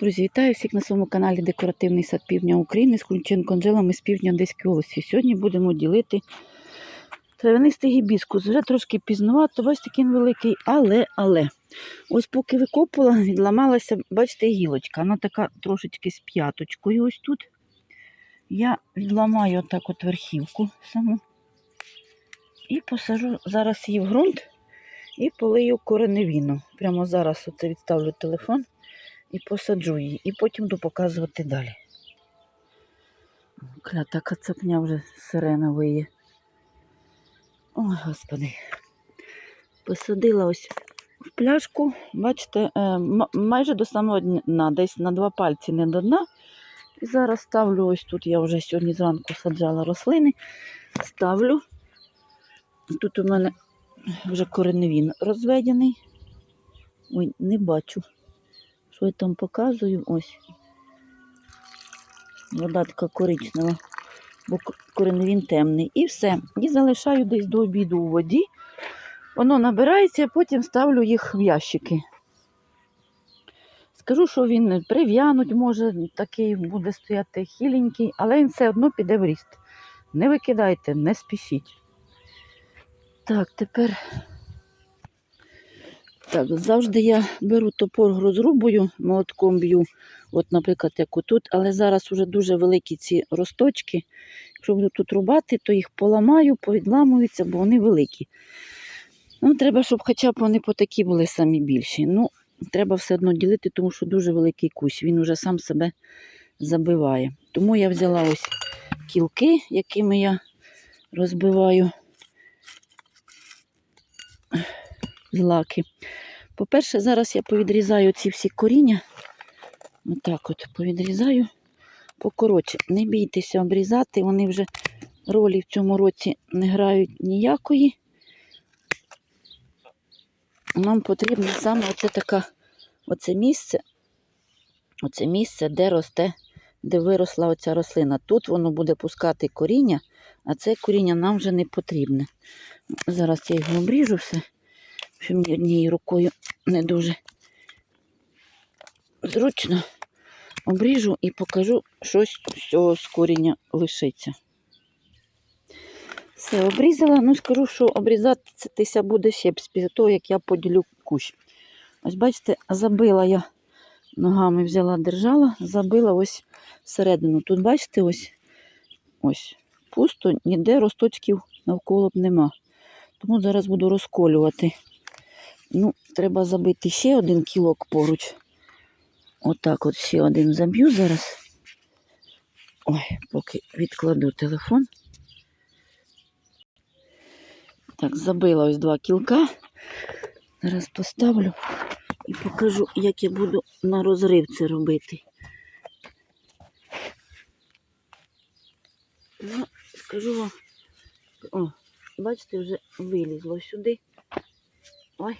Друзі, вітаю всіх на своєму каналі Декоративний сад Півдня України з Кульченко Анжелами з півдня Одеської області. Сьогодні будемо ділити травянистий гібіскус. Вже трошки пізнувато, бачите, такий великий, але, але. Ось поки викопувала, відламалася, бачите, гілочка. Вона така трошечки з п'яточкою ось тут. Я відламаю отак от верхівку саму. І посажу зараз її в ґрунт і полию кореневіну. Прямо зараз оце відставлю телефон і посаджу її, і потім буду показувати далі. Клята кацапня вже сирена виє. Ой, господи. Посадила ось в пляшку, бачите, е, майже до самого дна, десь на два пальці не до дна. І зараз ставлю ось тут, я вже сьогодні зранку саджала рослини. Ставлю. Тут у мене вже кореневін розведений. Ой, не бачу. Що я там показую? Ось. Вода така коричнева, бо кореневін темний. І все. І залишаю десь до обіду у воді. Воно набирається, а потім ставлю їх в ящики. Скажу, що він прив'януть, може, такий буде стояти хіленький, але він все одно піде в ріст. Не викидайте, не спішіть. Так, тепер так, завжди я беру топор розрубую, молотком б'ю, от, наприклад, як отут, але зараз вже дуже великі ці росточки. Якщо буду тут рубати, то їх поламаю, повідламуються, бо вони великі. Ну, треба, щоб хоча б вони по такі були самі більші. Ну, треба все одно ділити, тому що дуже великий кущ, він вже сам себе забиває. Тому я взяла ось кілки, якими я розбиваю злаки. По-перше, зараз я повідрізаю ці всі коріння. Отак от повідрізаю покоротше. Не бійтеся обрізати, вони вже ролі в цьому році не грають ніякої. Нам потрібно саме оце таке оце місце, оце місце, де росте, де виросла оця рослина. Тут воно буде пускати коріння, а це коріння нам вже не потрібне. Зараз я його обріжу все що мені однією рукою не дуже зручно. Обріжу і покажу, щось з цього з коріння лишиться. Все, обрізала. Ну, скажу, що обрізатися буде ще після того, як я поділю кущ. Ось, бачите, забила я ногами взяла, держала, забила ось всередину. Тут, бачите, ось ось пусто, ніде росточків навколо б нема. Тому зараз буду розколювати. Ну, треба забити ще один кілок поруч. Отак от ще один заб'ю зараз. Ой, поки відкладу телефон. Так, забила ось два кілка. Зараз поставлю і покажу, як я буду на розрив це робити. Ну, скажу вам. О, бачите, вже вилізло сюди. Ой.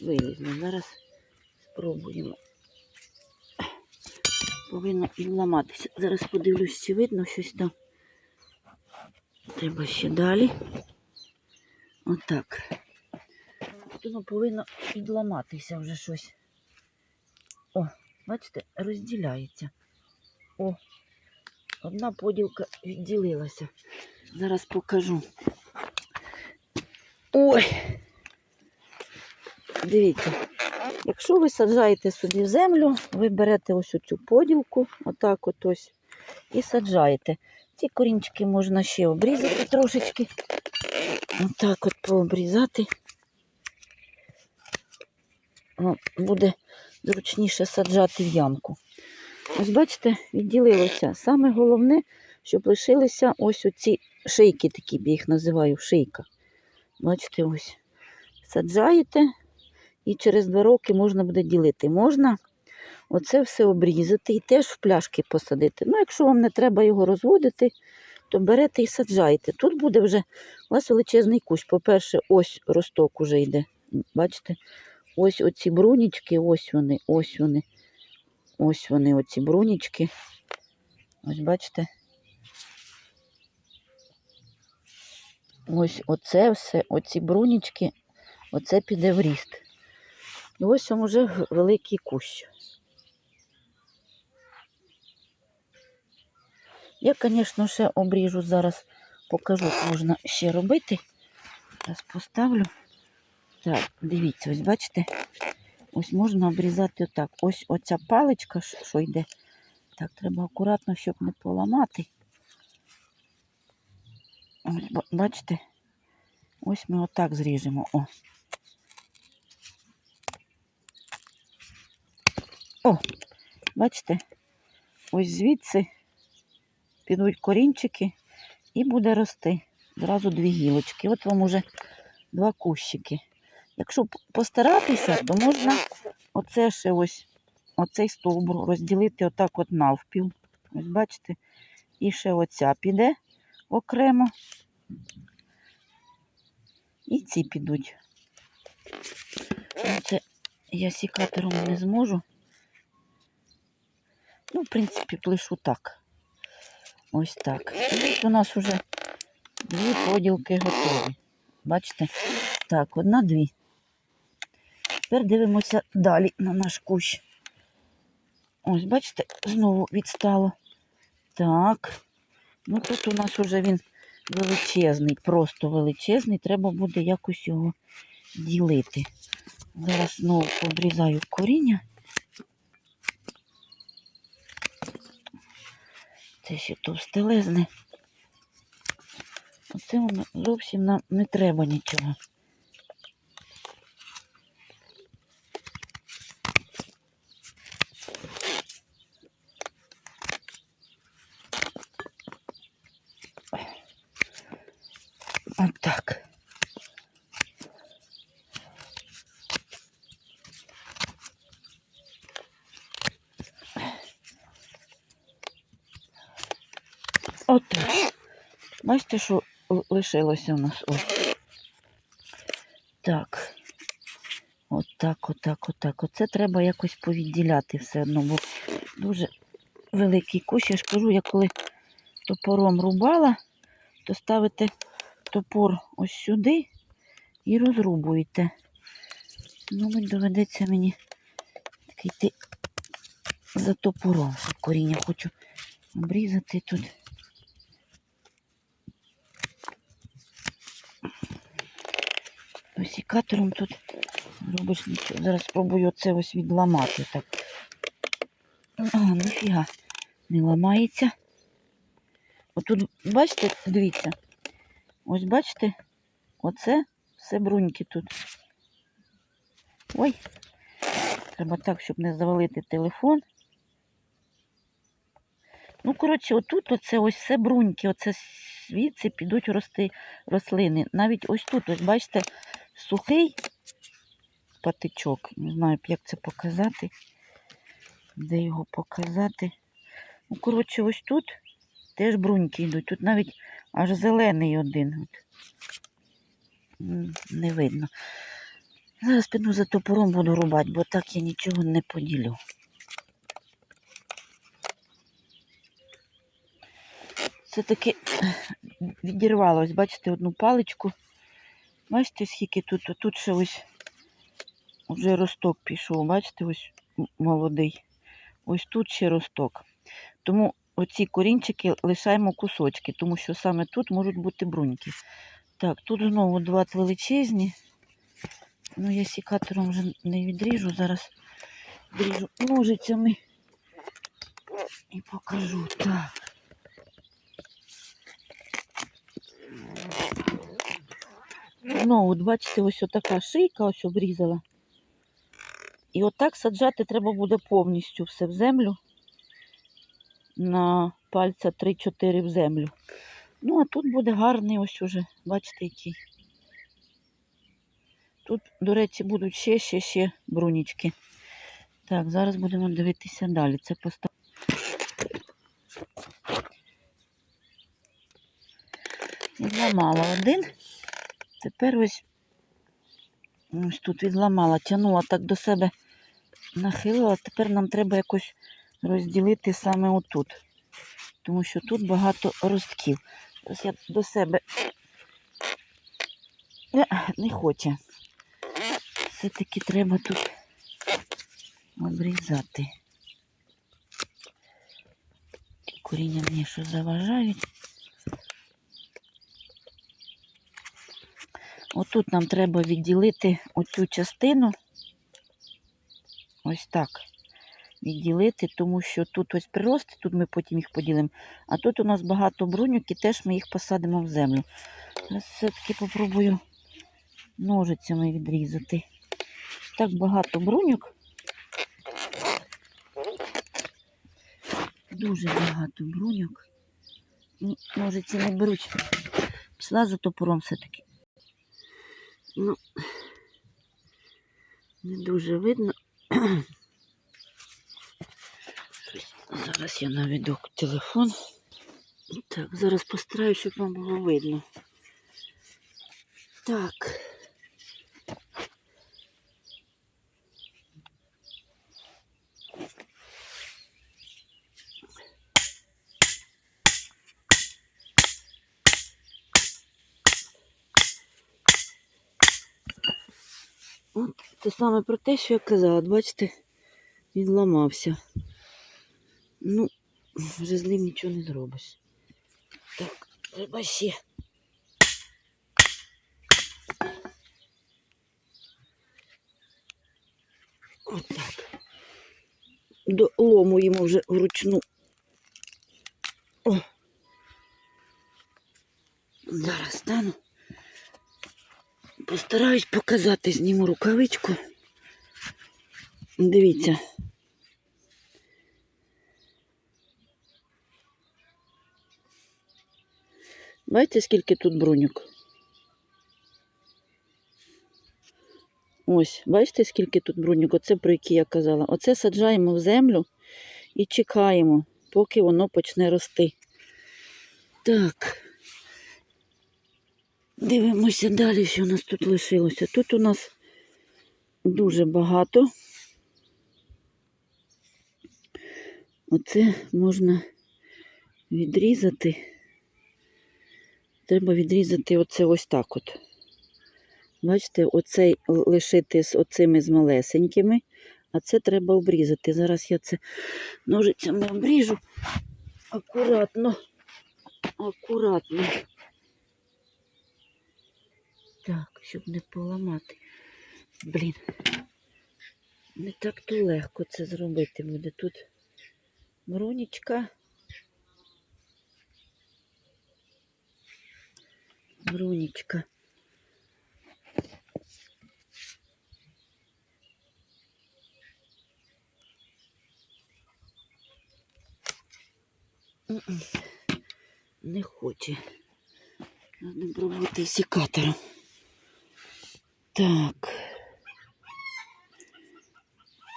Вилізло. Зараз спробуємо. Повинно відламатися. Зараз подивлюсь, чи видно щось там. Треба ще далі. Отак. Воно повинно відламатися вже щось. О, бачите, розділяється. О, одна поділка відділилася. Зараз покажу. Ой. Дивіться, якщо ви саджаєте собі землю, ви берете ось оцю поділку, отак от ось, і саджаєте. Ці корінчики можна ще обрізати трошечки. Отак от пообрізати. О, буде зручніше саджати в ямку. Ось бачите, відділилося. Саме головне, щоб лишилися ось оці шийки, такі я їх називаю шийка. Бачите, ось. Саджаєте і через два роки можна буде ділити. Можна оце все обрізати і теж в пляшки посадити. Ну, якщо вам не треба його розводити, то берете і саджаєте. Тут буде вже у вас величезний кущ. По-перше, ось росток уже йде. Бачите? Ось оці брунічки, ось вони, ось вони. Ось вони, оці брунічки. Ось бачите. Ось оце все, оці брунічки, оце піде в ріст. І ось він уже великий кущ. Я, звісно, ще обріжу зараз, покажу, як можна ще робити. Зараз поставлю. Так, дивіться, ось бачите, ось можна обрізати отак. Ось оця паличка, що йде. Так, треба акуратно, щоб не поламати. Ось, бачите? Ось ми отак зріжемо. О. О, бачите? Ось звідси підуть корінчики і буде рости. Зразу дві гілочки. От вам уже два кущики. Якщо постаратися, то можна оце ще ось, оцей стовбур розділити отак от навпіл. Ось бачите? І ще оця піде окремо. І ці підуть. Це я сікатором не зможу. Ну, в принципі, плишу так. Ось так. І у нас вже дві поділки готові. Бачите? Так, одна-дві. Тепер дивимося далі на наш кущ. Ось, бачите, знову відстало. Так. Ну тут у нас вже він величезний, просто величезний. Треба буде якось його ділити. Зараз знову обрізаю коріння. Це ще товстелезне. Оце зовсім нам не треба нічого. Отак. Отак. Бачите, що лишилося у нас? Ось. Так. Отак, отак, отак. Оце треба якось повідділяти все одно, бо дуже великий кущ. Я ж кажу, я коли топором рубала, то ставите топор ось сюди і розрубуєте. Ну, мабуть, доведеться мені так йти за топором. Коріння хочу обрізати тут. Сікатором тут робиш нічого. Зараз спробую оце ось відламати. Так. А, ніфіга не ламається. Отут, бачите, дивіться. Ось бачите, оце все бруньки тут. Ой, треба так, щоб не завалити телефон. Ну, коротше, отут оце ось все бруньки, оце звідси підуть рости рослини. Навіть ось тут, ось бачите, сухий патичок. Не знаю, як це показати. Де його показати? Ну, коротше, ось тут теж бруньки йдуть. Тут навіть аж зелений один. Не видно. Зараз піду за топором буду рубати, бо так я нічого не поділю. Все-таки відірвалось, бачите, одну паличку. Бачите, скільки тут, тут ще ось вже росток пішов, бачите, ось молодий. Ось тут ще росток. Тому оці корінчики лишаємо кусочки, тому що саме тут можуть бути бруньки. Так, тут знову два величезні. Ну, я сікатором вже не відріжу, зараз відріжу ножицями і покажу. Так. Ну, от бачите, ось отака шийка ось обрізала. І отак саджати треба буде повністю все в землю. На пальця 3-4 в землю. Ну, а тут буде гарний ось уже, бачите, який. Тут, до речі, будуть ще, ще, ще брунічки. Так, зараз будемо дивитися далі. Це постав... Відламала один. Тепер ось ось тут відламала, тягнула так до себе, нахилила. Тепер нам треба якось розділити саме отут. Тому що тут багато ростків. Ось я до себе не хоче. Все-таки треба тут обрізати. Коріння мені що заважають. Отут нам треба відділити оцю частину. Ось так. Відділити, тому що тут ось прирости, тут ми потім їх поділимо. А тут у нас багато бруньок і теж ми їх посадимо в землю. Зараз все-таки попробую ножицями відрізати. Так багато бруньок. Дуже багато бруньок. Ні, Ножиці не беруть. Пішла за топором все-таки. Ну, не дуже видно. Зараз я наведу телефон. Так, зараз постараюсь, щоб вам було видно. Так. От це саме про те, що я казала. От Бачите, він ламався. Ну, вже з ним нічого не зробиш. Так, треба ще. Отак. До лому йому вже вручну. О. Зараз стану. Постараюсь показати, зніму рукавичку. Дивіться. Бачите, скільки тут бруньок? Ось, бачите, скільки тут бруньок? Оце про які я казала. Оце саджаємо в землю і чекаємо, поки воно почне рости. Так. Дивимося далі, що у нас тут лишилося. Тут у нас дуже багато. Оце можна відрізати. Треба відрізати оце ось так от. Бачите, оцей лишити з оцими з малесенькими, а це треба обрізати. Зараз я це ножицями обріжу. Акуратно. Акуратно. Так, щоб не поламати. Блін. Не так то легко це зробити буде. Тут бронічка. Бронічка. Не хоче. Треба пробувати секатором. Так.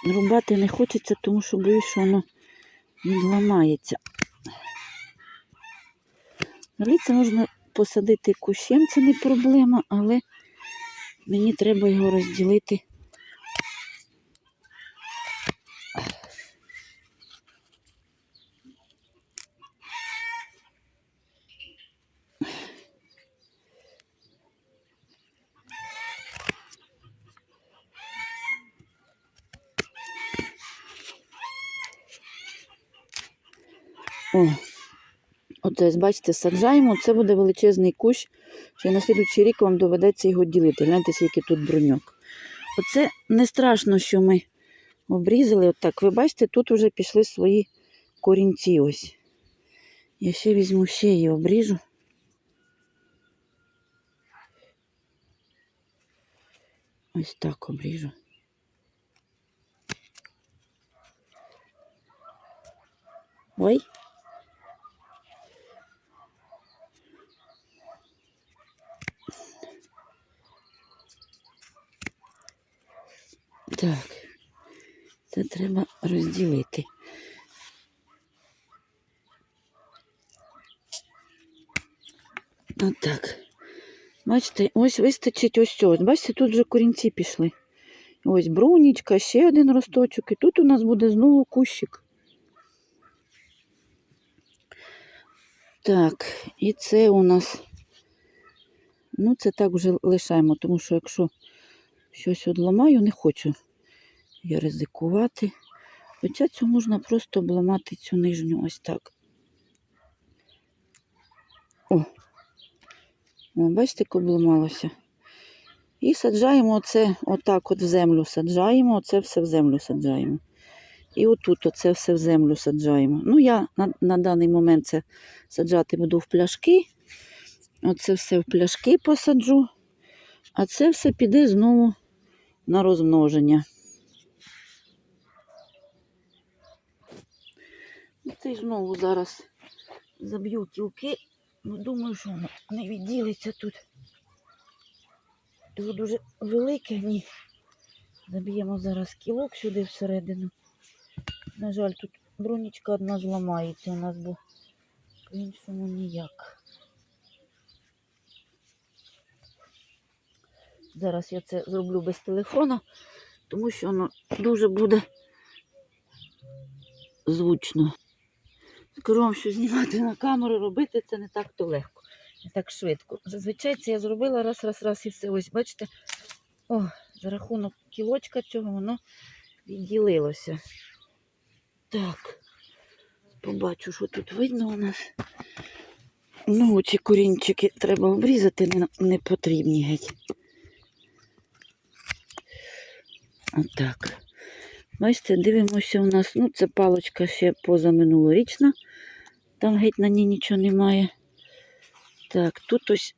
Рубати не хочеться, тому що боюсь, що воно відламається. Це можна посадити кущем, це не проблема, але мені треба його розділити. О, ось, бачите, саджаємо, це буде величезний кущ, що на слідуючий рік вам доведеться його ділити. Гляньте, скільки тут бруньок. Оце не страшно, що ми обрізали. Отак. Ви бачите, тут вже пішли свої корінці. ось. Я ще візьму ще її обріжу. Ось так обріжу. Ой. Так, це треба розділити. Отак. Бачите, ось вистачить ось цього. Бачите, тут вже корінці пішли. Ось брунічка, ще один росточок, і тут у нас буде знову кущик. Так, і це у нас, ну, це так вже лишаємо, тому що якщо щось одламаю, не хочу є ризикувати. Хоча цю можна просто обламати цю нижню ось так. О, О бачите, як обламалося. І саджаємо оце отак от в землю саджаємо, оце все в землю саджаємо. І отут оце все в землю саджаємо. Ну, я на, на даний момент це саджати буду в пляшки. Оце все в пляшки посаджу, а це все піде знову на розмноження. Ну, Це й знову зараз заб'ю кілки. Ну, думаю, що воно не відділиться тут. Тут дуже велике, ні. Заб'ємо зараз кілок сюди всередину. На жаль, тут бронічка одна зламається у нас, бо по-іншому ніяк. Зараз я це зроблю без телефона, тому що воно дуже буде звучно. Скажу що знімати на камеру, робити це не так то легко, не так швидко. Зазвичай це я зробила раз, раз, раз і все. Ось, бачите, о, за рахунок кілочка цього воно відділилося. Так, побачу, що тут видно у нас. Ну, ці корінчики треба обрізати, не, не потрібні геть. Отак. Бачите, дивимося у нас, ну, це палочка ще позаминулорічна. Там геть на ній нічого немає. Так, тут ось,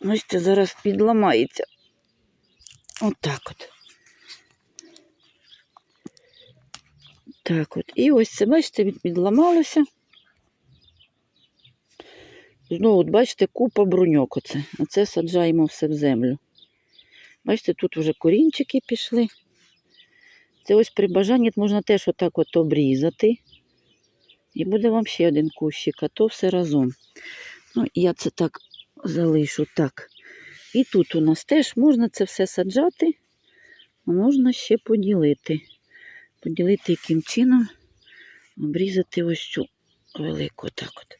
бачите, зараз підламається. Отак от. Так от. І ось це, бачите, відламалося. Знову, от бачите, купа бруньок оце. Оце саджаємо все в землю. Бачите, тут вже корінчики пішли. Це ось при бажанні можна теж отак от обрізати. І буде вам ще один кущик, а то все разом. Ну, я це так залишу так. І тут у нас теж можна це все саджати, а можна ще поділити. Поділити яким чином, обрізати ось цю велику так от.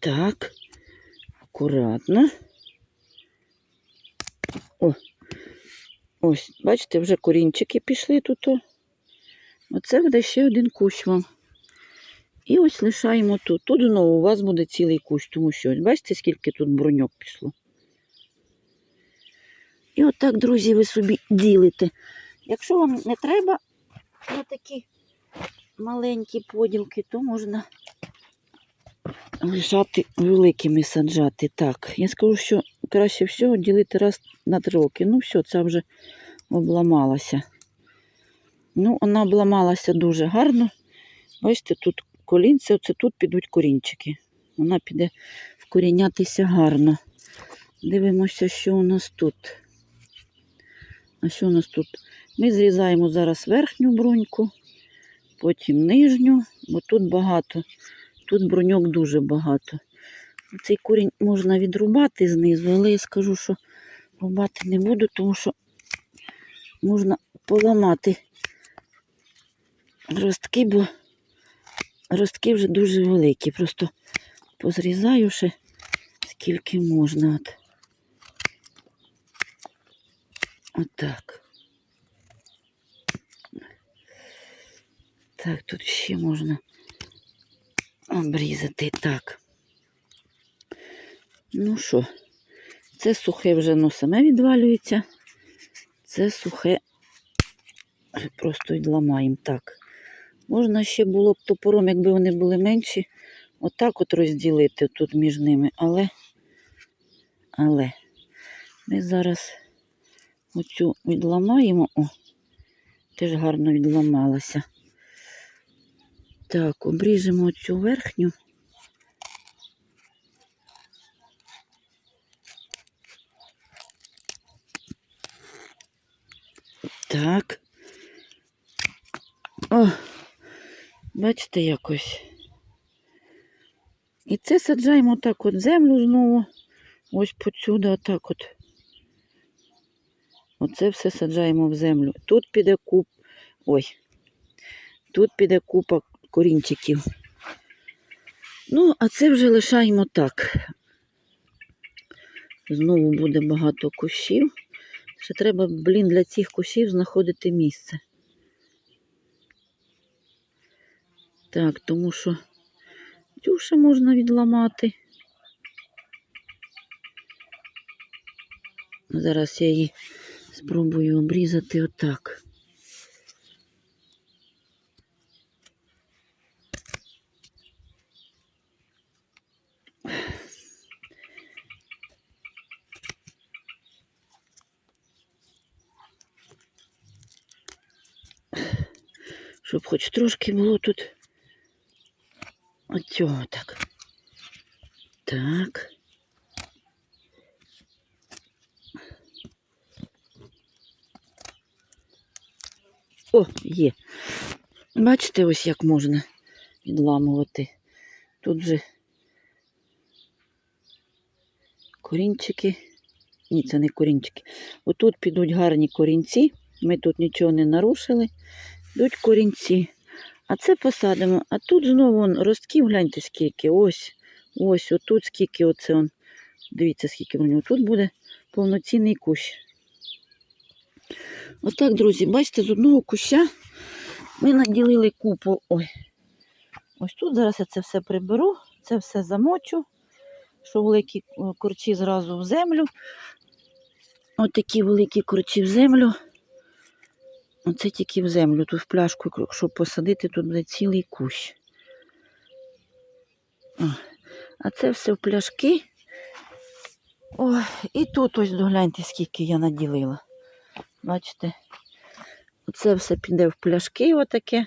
Так, акуратно. О, ось, бачите, вже корінчики пішли тут. Оце буде ще один кущ вам. І ось лишаємо тут. Тут знову у вас буде цілий кущ, тому що ось бачите, скільки тут бруньок пішло. І отак, друзі, ви собі ділите. Якщо вам не треба на такі маленькі поділки, то можна лишати великими саджати. Так, я скажу, що краще всього ділити раз на три роки. Ну, все, це вже обламалася. Ну, вона обламалася дуже гарно. Бачите, тут колінце, оце тут підуть корінчики. Вона піде вкорінятися гарно. Дивимося, що у нас тут. А що у нас тут? Ми зрізаємо зараз верхню бруньку, потім нижню, бо тут багато. Тут бруньок дуже багато. Цей корінь можна відрубати знизу, але я скажу, що рубати не буду, тому що можна поламати ростки, бо ростки вже дуже великі. Просто позрізаю ще скільки можна. От. Отак. Так, тут ще можна обрізати так. Ну що, це сухе вже ну, саме відвалюється. Це сухе просто відламаємо так. Можна ще було б топором, якби вони були менші, отак от розділити тут між ними, але, але ми зараз оцю відламаємо, о, теж гарно відламалася. Так, обріжемо цю верхню. Так. О, бачите, якось. І це саджаємо так от землю знову. Ось посюди, отак от. Оце все саджаємо в землю. Тут піде куп. Ой. Тут піде купа корінчиків. Ну, а це вже лишаємо так. Знову буде багато кущів. Ще треба, блін, для цих кущів знаходити місце. Так, тому що цю можна відламати. Зараз я її спробую обрізати отак. Щоб хоч трошки було тут оцього так. Так. О, є. Бачите, ось як можна відламувати. Тут же корінчики. Ні, це не корінчики. Отут підуть гарні корінці. Ми тут нічого не нарушили. Йдуть корінці. А це посадимо. А тут знову он, ростків, гляньте скільки. Ось, ось, отут скільки оце он. Дивіться, скільки в нього. Тут буде повноцінний кущ. Отак, друзі, бачите, з одного куща ми наділили купу. Ой. Ось тут зараз я це все приберу, це все замочу, що великі е, корчі зразу в землю. Ось такі великі корчі в землю. Оце тільки в землю. Тут в пляшку, щоб посадити, тут буде цілий кущ. А це все в пляшки. Ой, і тут ось догляньте, скільки я наділила. Бачите? Оце все піде в пляшки отаке.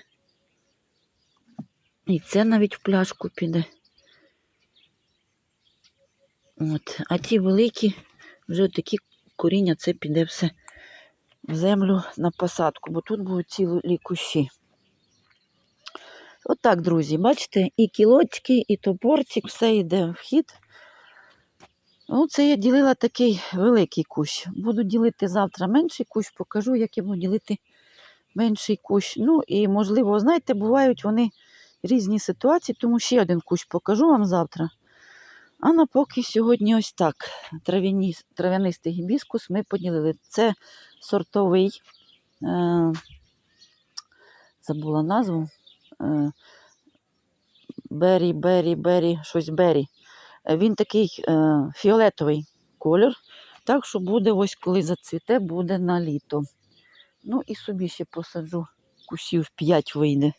І це навіть в пляшку піде. От. А ті великі, вже такі коріння, це піде все в землю на посадку, бо тут будуть цілі кущі. Отак, друзі, бачите, і кілочки, і топорчик, все йде в хід. Оце я ділила такий великий кущ. Буду ділити завтра менший кущ, покажу, як я буду ділити менший кущ. Ну і, можливо, знаєте, бувають вони різні ситуації, тому ще один кущ покажу вам завтра. А на поки сьогодні ось так. Трав'яні, трав'янистий гібіскус ми поділили. Це сортовий, е, забула назву. Е, бері, бері, бері, щось бері. Він такий е, фіолетовий колір. Так що буде, ось коли зацвіте, буде на літо. Ну і собі ще посаджу кущів 5 вийде.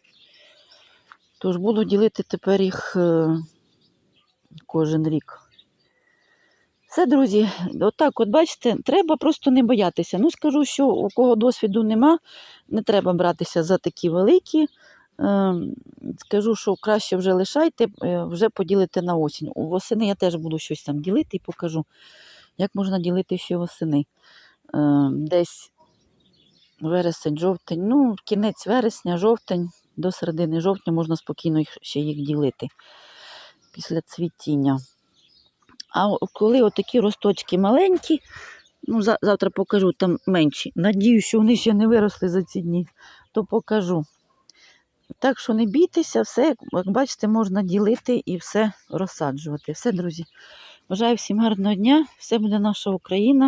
Тож буду ділити тепер їх е, кожен рік. Все, друзі, отак, от бачите, треба просто не боятися. Ну, скажу, що у кого досвіду нема, не треба братися за такі великі. Е, Скажу, що краще вже лишайте, е, вже поділите на осінь. У восени я теж буду щось там ділити і покажу, як можна ділити ще восени. Е, Десь вересень, жовтень, ну, кінець вересня, жовтень, до середини жовтня можна спокійно ще їх ділити після цвітіння. А коли отакі росточки маленькі, ну, завтра покажу там менші. Надію, що вони ще не виросли за ці дні, то покажу. Так що не бійтеся, все, як бачите, можна ділити і все розсаджувати. Все, друзі. Бажаю всім гарного дня, все буде наша Україна.